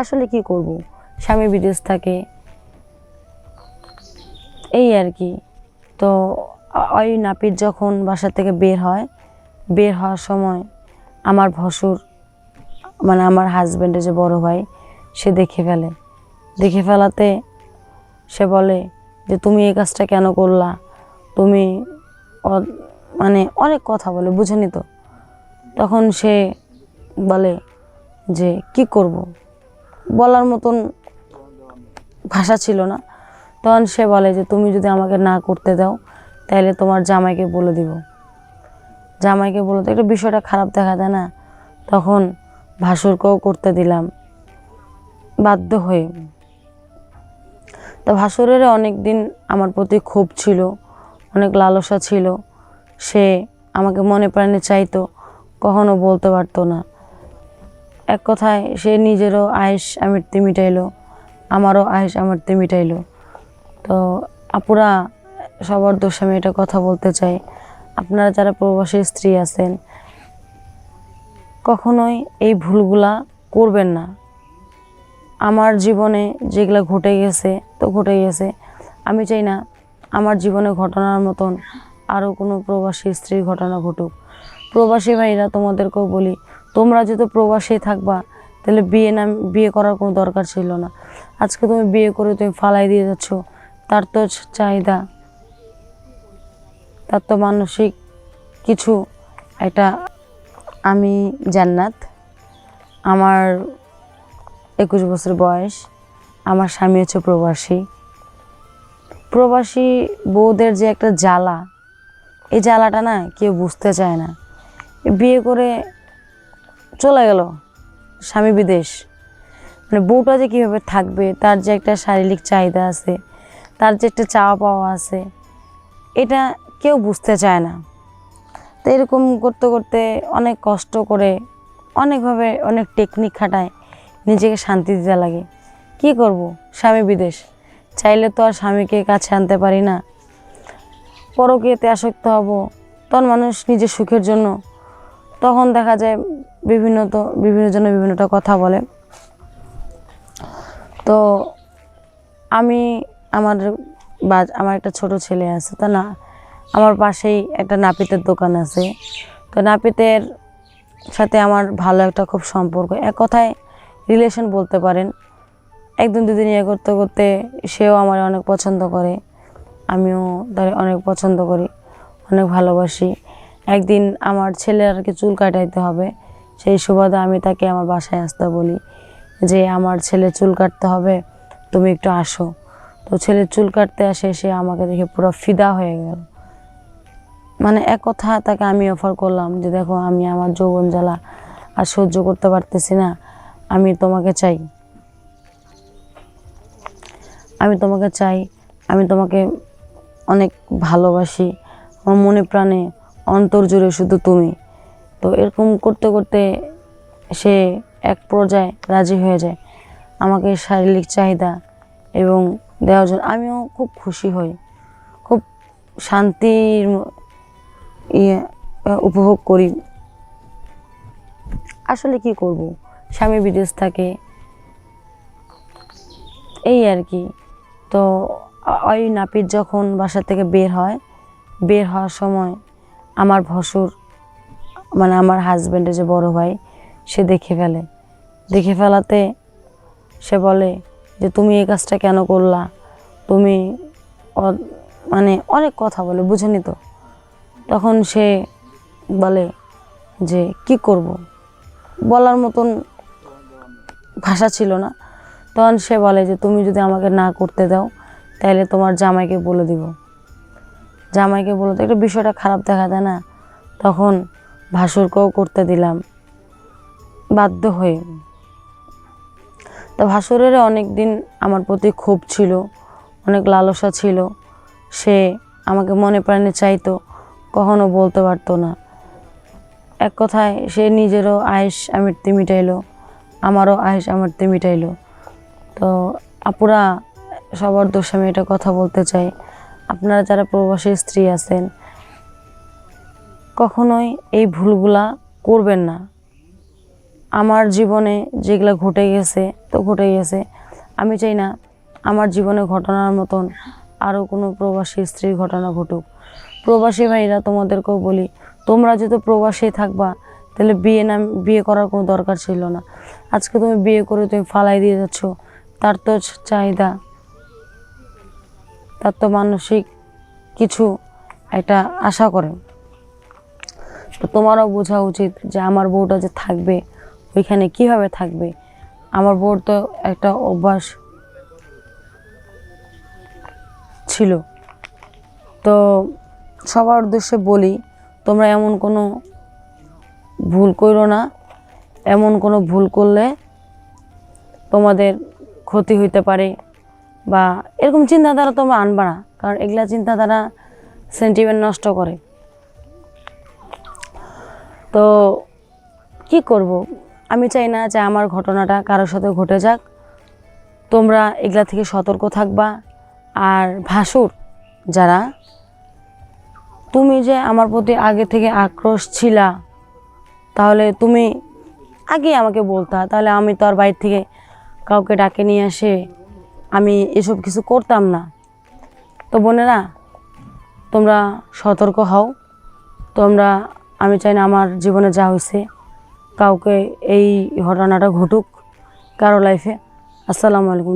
আসলে কি করব? স্বামী বিদেশ থাকে। এই আর কি। তো, ওই নাপিত যখন বাসা থেকে বের হয়, বের হওয়ার সময় আমার ভসুর মানে আমার হাজব্যান্ডের যে বড় ভাই, সে দেখে ফেলে। দেখে ফেলাতে সে বলে যে, তুমি এই কাজটা কেন করলা? তুমি মানে অনেক কথা বলে, বুঝেনি তো? তখন সে বলে যে, কি করব? বলার মতন ভাষা ছিল না। তখন সে বলে যে, তুমি যদি আমাকে না করতে দাও তাহলে তোমার জামাইকে বলে দিব। জামাইকে বলে তো একটা বিষয়টা খারাপ দেখা যায় না? তখন ভাসুরকেও করতে দিলাম। বাধ্য হয়ে। তো ভাসুরের অনেক দিন আমার প্রতি ক্ষোভ ছিল, অনেক লালসা ছিল। সে আমাকে মনে প্রাণে চাইতো, কখনো বলতে পারতো না। এক কথায় সে নিজেরও আয়েস আমৃত্যু মিটাইলো, আমারও আয়েস আমৃত্যু মিটাইলো। তো আপুরা সবার দোষ আমি এটা কথা বলতে চাই। আপনারা যারা প্রবাসী স্ত্রী আছেন, কখনোই এই ভুলগুলা করবেন না। আমার জীবনে যেগুলো ঘটে গেছে, তো ঘটে গেছে। আমি চাই না আমার জীবনে ঘটনার মতন আরও কোনো প্রবাসী স্ত্রীর ঘটনা ঘটুক। প্রবাসী ভাইরা তোমাদেরকেও বলি তোমরা যেহেতু প্রবাসী থাকবা, তাহলে বিয়ে না, বিয়ে করার কোনো দরকার ছিল না। আজকে তুমি বিয়ে করে তুমি ফালাই দিয়ে যাচ্ছ, তার তো চাহিদা। তার তো মানসিক কিছু একটা আমি জান্নাত। আমার একুশ বছর বয়স, আমার স্বামী হচ্ছে প্রবাসী। প্রবাসী বউদের যে একটা জ্বালা, এই জ্বালাটা না কেউ বুঝতে চায় না। বিয়ে করে চলে গেল, স্বামী বিদেশ। মানে বউটা যে কীভাবে থাকবে, তার যে একটা শারীরিক চাহিদা আছে, তার যে একটা চাওয়া পাওয়া আছে, এটা কেউ বুঝতে চায় না। তো এরকম করতে করতে অনেক কষ্ট করে অনেকভাবে অনেক টেকনিক খাটায় নিজেকে শান্তি দিতে লাগে। কি করব? স্বামী বিদেশ। চাইলে তো আর স্বামীকে কাছে আনতে পারি না। পরকীয়তে আসক্ত হব তখন মানুষ নিজের সুখের জন্য। তখন দেখা যায় বিভিন্ন তো, বিভিন্ন জন বিভিন্নটা কথা বলে। তো আমি আমার বা, আমার একটা ছোট ছেলে আছে, তা না, আমার পাশেই একটা নাপিতের দোকান আছে। তো নাপিতের সাথে আমার ভালো একটা খুব সম্পর্ক। এক কথায় রিলেশন বলতে পারেন, একদিন দুদিন ইয়ে করতে করতে সেও আমার অনেক পছন্দ করে, আমিও তার অনেক পছন্দ করি, অনেক ভালোবাসি। একদিন আমার ছেলের আর কি চুল কাটাইতে হবে সেই সুবাদে আমি তাকে আমার বাসায় আসতে বলি যে, আমার ছেলে চুল কাটতে হবে, তুমি একটু আসো। তো ছেলে চুল কাটতে আসে, সে আমাকে দেখে পুরো ফিদা হয়ে গেল। মানে এক কথা তাকে আমি অফার করলাম যে, দেখো, আমি আমার যৌবন জ্বালা আর সহ্য করতে পারতেছি না, আমি তোমাকে চাই। আমি তোমাকে চাই, আমি তোমাকে অনেক ভালোবাসি। আমার মনে প্রাণে অন্তর জুড়ে শুধু তুমি। তো এরকম করতে করতে সে এক পর্যায়ে রাজি হয়ে যায়। আমাকে শারীরিক চাহিদা এবং দেওয়ার জন্য আমিও খুব খুশি হই। খুব শান্তির ইয়ে উপভোগ করি। আসলে কি করব? স্বামী বিদেশ থাকে। এই আর কি। তো ওই নাপিত যখন বাসা থেকে বের হয়, বের হওয়ার সময় আমার ভসুর মানে আমার হাজব্যান্ডের যে বড় ভাই, সে দেখে ফেলে। দেখে ফেলাতে সে বলে যে, তুমি এই কাজটা কেন করলা? তুমি মানে অনেক কথা বলে, বুঝেনি তো? তখন সে বলে যে, কি করব? বলার মতন ভাষা ছিল না। তখন সে বলে যে, তুমি যদি আমাকে না করতে দাও, তাহলে তোমার জামাইকে বলে দিব। জামাইকে বলে তো একটা বিষয়টা খারাপ দেখা যায় না। তখন ভাসুরকেও করতে দিলাম। বাধ্য হয়ে। তো ভাসুরের অনেক দিন আমার প্রতি ক্ষোভ ছিল, অনেক লালসা ছিল। সে আমাকে মনে প্রাণে চাইতো, কখনো বলতে পারতো না। এক কথায়, সে নিজেরও আয়েস আমৃত্যু মিটাইলো, আমারও আয়েস আমৃত্যু মিটাইলো। তো আপুরা, সবার দোষ আমি এটা কথা বলতে চাই। আপনারা যারা প্রবাসী স্ত্রী আছেন কখনোই এই ভুলগুলা করবেন না। আমার জীবনে যেগুলো ঘটে গেছে, তো ঘটে গেছে। আমি চাই না আমার জীবনে ঘটনার মতন আরও কোনো প্রবাসী স্ত্রীর ঘটনা ঘটুক। প্রবাসী ভাইরা তোমাদেরকেও বলি, তোমরা যেহেতু প্রবাসী থাকবা, তাহলে বিয়ে না বিয়ে করার কোনো দরকার ছিল না। আজকে তুমি বিয়ে করে তুমি ফালাই দিয়ে যাচ্ছ, তার তো চাহিদা। তার তো মানসিক কিছু একটা আশা করে। তো তোমারও বোঝা উচিত যে আমার বউটা যে থাকবে, ওইখানে কীভাবে থাকবে? আমার বউর তো একটা অভ্যাস ছিল। তো সবার উদ্দেশ্যে বলি, তোমরা এমন কোনো ভুল করো না। এমন কোনো ভুল করলে তোমাদের ক্ষতি হইতে পারে বা এরকম চিন্তাধারা তোমরা আনবা না, কারণ এগুলা চিন্তাধারা সেন্টিমেন্ট নষ্ট করে। তো কি করব? আমি চাই না যে আমার ঘটনাটা কারোর সাথে ঘটে যাক। তোমরা এগুলা থেকে সতর্ক থাকবা। আর ভাসুর, যারা, তুমি যে আমার প্রতি আগে থেকে আক্রোশ ছিলা, তাহলে তুমি আগে আমাকে বলতা। তাহলে আমি তো আর বাইরে থেকে কাউকে ডাকে নিয়ে আসে আমি এসব কিছু করতাম না। তো বোনেরা, তোমরা সতর্ক হও। তোমরা আমি চাই না আমার জীবনে যা হয়েছে, কাউকে এই ঘটনাটা ঘটুক কারও লাইফে আসসালামু আলাইকুম।